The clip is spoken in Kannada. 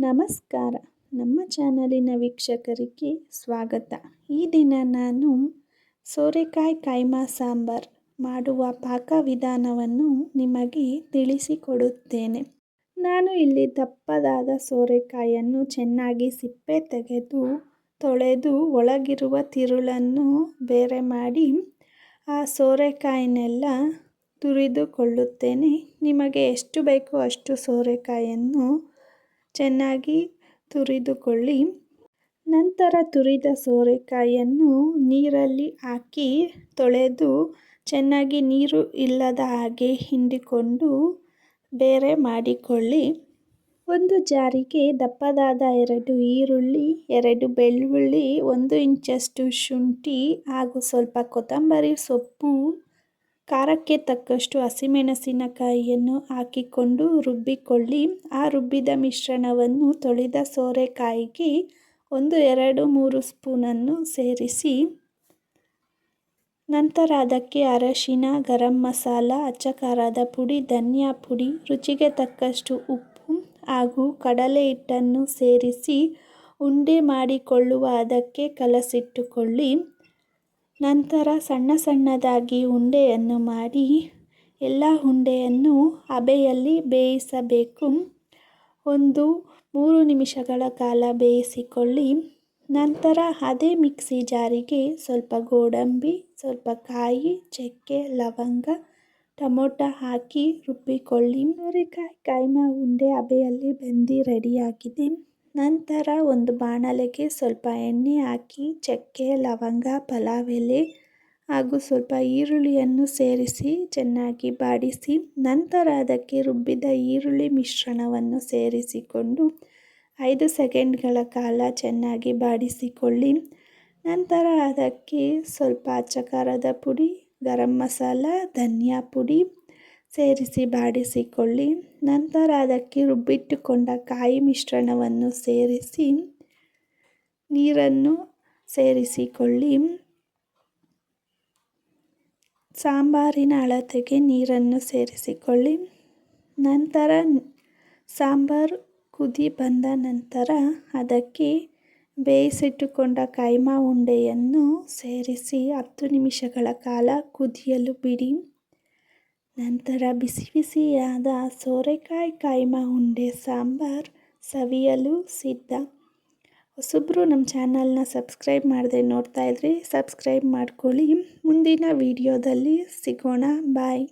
ನಮಸ್ಕಾರ. ನಮ್ಮ ಚಾನಲಿನ ವೀಕ್ಷಕರಿಗೆ ಸ್ವಾಗತ. ಈ ದಿನ ನಾನು ಸೋರೆಕಾಯಿ ಕೈಮಾ ಸಾಂಬಾರ್ ಮಾಡುವ ಪಾಕವಿಧಾನವನ್ನು ನಿಮಗೆ ತಿಳಿಸಿಕೊಡುತ್ತೇನೆ. ನಾನು ಇಲ್ಲಿ ದಪ್ಪದಾದ ಸೋರೆಕಾಯನ್ನು ಚೆನ್ನಾಗಿ ಸಿಪ್ಪೆ ತೆಗೆದು, ತೊಳೆದು ಒಳಗಿರುವ ತಿರುಳನ್ನು ಬೇರೆ ಮಾಡಿ ಆ ಸೋರೆಕಾಯಿನೆಲ್ಲ ತುರಿದುಕೊಳ್ಳುತ್ತೇನೆ. ನಿಮಗೆ ಎಷ್ಟು ಬೇಕೋ ಅಷ್ಟು ಸೋರೆಕಾಯನ್ನು ಚೆನ್ನಾಗಿ ತುರಿದುಕೊಳ್ಳಿ. ನಂತರ ತುರಿದ ಸೋರೆಕಾಯಿಯನ್ನು ನೀರಲ್ಲಿ ಹಾಕಿ ತೊಳೆದು ಚೆನ್ನಾಗಿ ನೀರು ಇಲ್ಲದ ಹಾಗೆ ಹಿಂಡಿಕೊಂಡು ಬೇರೆ ಮಾಡಿಕೊಳ್ಳಿ. ಒಂದು ಜಾರಿಗೆ ದಪ್ಪದಾದ ಎರಡು ಈರುಳ್ಳಿ, ಎರಡು ಬೆಳ್ಳುಳ್ಳಿ, ಒಂದು ಇಂಚಷ್ಟು ಶುಂಠಿ ಹಾಗೂ ಸ್ವಲ್ಪ ಕೊತ್ತಂಬರಿ ಸೊಪ್ಪು ಖಾರಕ್ಕೆ ತಕ್ಕಷ್ಟು ಹಸಿಮೆಣಸಿನಕಾಯಿಯನ್ನು ಹಾಕಿಕೊಂಡು ರುಬ್ಬಿಕೊಳ್ಳಿ. ಆ ರುಬ್ಬಿದ ಮಿಶ್ರಣವನ್ನು ತೊಳೆದ ಸೋರೆಕಾಯಿಗೆ ಒಂದು ಎರಡು ಮೂರು ಸ್ಪೂನನ್ನು ಸೇರಿಸಿ. ನಂತರ ಅದಕ್ಕೆ ಅರಶಿನ, ಗರಂ ಮಸಾಲ, ಅಚ್ಚಕಾರದ ಪುಡಿ, ಧನಿಯಾ ಪುಡಿ, ರುಚಿಗೆ ತಕ್ಕಷ್ಟು ಉಪ್ಪು ಹಾಗೂ ಕಡಲೆ ಹಿಟ್ಟನ್ನು ಸೇರಿಸಿ. ಉಂಡೆ ಮಾಡಿಕೊಳ್ಳುವ ಅದಕ್ಕೆ ಕಲಸಿಟ್ಟುಕೊಳ್ಳಿ. ನಂತರ ಸಣ್ಣ ಸಣ್ಣದಾಗಿ ಉಂಡೆಯನ್ನು ಮಾಡಿ ಎಲ್ಲ ಉಂಡೆಯನ್ನು ಹಬೆಯಲ್ಲಿ ಬೇಯಿಸಬೇಕು. ಒಂದು ಮೂರು ನಿಮಿಷಗಳ ಕಾಲ ಬೇಯಿಸಿಕೊಳ್ಳಿ. ನಂತರ ಅದೇ ಮಿಕ್ಸಿ ಜಾರಿಗೆ ಸ್ವಲ್ಪ ಗೋಡಂಬಿ, ಸ್ವಲ್ಪ ಕಾಯಿ, ಚಕ್ಕೆ, ಲವಂಗ, ಟೊಮೊಟೊ ಹಾಕಿ ರುಬ್ಬಿಕೊಳ್ಳಿ. ಸೋರೆಕಾಯಿ, ಕೈಮಾ ಉಂಡೆ ಹಬೆಯಲ್ಲಿ ಬೆಂದು ರೆಡಿಯಾಗಿದೆ. ನಂತರ ಒಂದು ಬಾಣಲೆಗೆ ಸ್ವಲ್ಪ ಎಣ್ಣೆ ಹಾಕಿ, ಚಕ್ಕೆ, ಲವಂಗ ಪಲಾವ್ ಎಲೆ ಹಾಗೂ ಸ್ವಲ್ಪ ಈರುಳ್ಳಿಯನ್ನು ಸೇರಿಸಿ ಚೆನ್ನಾಗಿ ಬಾಡಿಸಿ, ನಂತರ ಅದಕ್ಕೆ ರುಬ್ಬಿದ ಈರುಳ್ಳಿ ಮಿಶ್ರಣವನ್ನು ಸೇರಿಸಿಕೊಂಡು ಐದು ಸೆಕೆಂಡ್ಗಳ ಕಾಲ ಚೆನ್ನಾಗಿ ಬಾಡಿಸಿಕೊಳ್ಳಿ. ನಂತರ ಅದಕ್ಕೆ ಸ್ವಲ್ಪ ಚಕಾರದ ಪುಡಿ, ಗರಂ ಮಸಾಲ, ಧನಿಯಾ ಪುಡಿ ಸೇರಿಸಿ ಬಾಡಿಸಿಕೊಳ್ಳಿ. ನಂತರ ಅದಕ್ಕೆ ರುಬ್ಬಿಟ್ಟುಕೊಂಡ ಕಾಯಿ ಮಿಶ್ರಣವನ್ನು ಸೇರಿಸಿ ನೀರನ್ನು ಸೇರಿಸಿಕೊಳ್ಳಿ. ಸಾಂಬಾರಿನ ಅಳತೆಗೆ ನೀರನ್ನು ಸೇರಿಸಿಕೊಳ್ಳಿ. ನಂತರ ಸಾಂಬಾರು ಕುದಿ ಬಂದ ನಂತರ ಅದಕ್ಕೆ ಬೇಯಿಸಿಟ್ಟುಕೊಂಡ ಕೈಮಾ ಉಂಡೆಯನ್ನು ಸೇರಿಸಿ ಹತ್ತು ನಿಮಿಷಗಳ ಕಾಲ ಕುದಿಯಲು ಬಿಡಿ. ನಂತರ ಬಿಸಿ ಬಿಸಿಯಾದ ಸೋರೆಕಾಯಿ ಕೈಮಾ ಉಂಡೆ, ಸಾಂಬಾರ್, ಸವಿಯಲು ಸಿದ್ಧ. ಹೊಸಬ್ರು ನಮ್ಮ ಚಾನಲ್ನ ಸಬ್ಸ್ಕ್ರೈಬ್ ಮಾಡದೆ ನೋಡ್ತಾ ಇದ್ರಿ, ಸಬ್ಸ್ಕ್ರೈಬ್ ಮಾಡ್ಕೊಳ್ಳಿ. ಮುಂದಿನ ವಿಡಿಯೋದಲ್ಲಿ ಸಿಗೋಣ. ಬಾಯ್.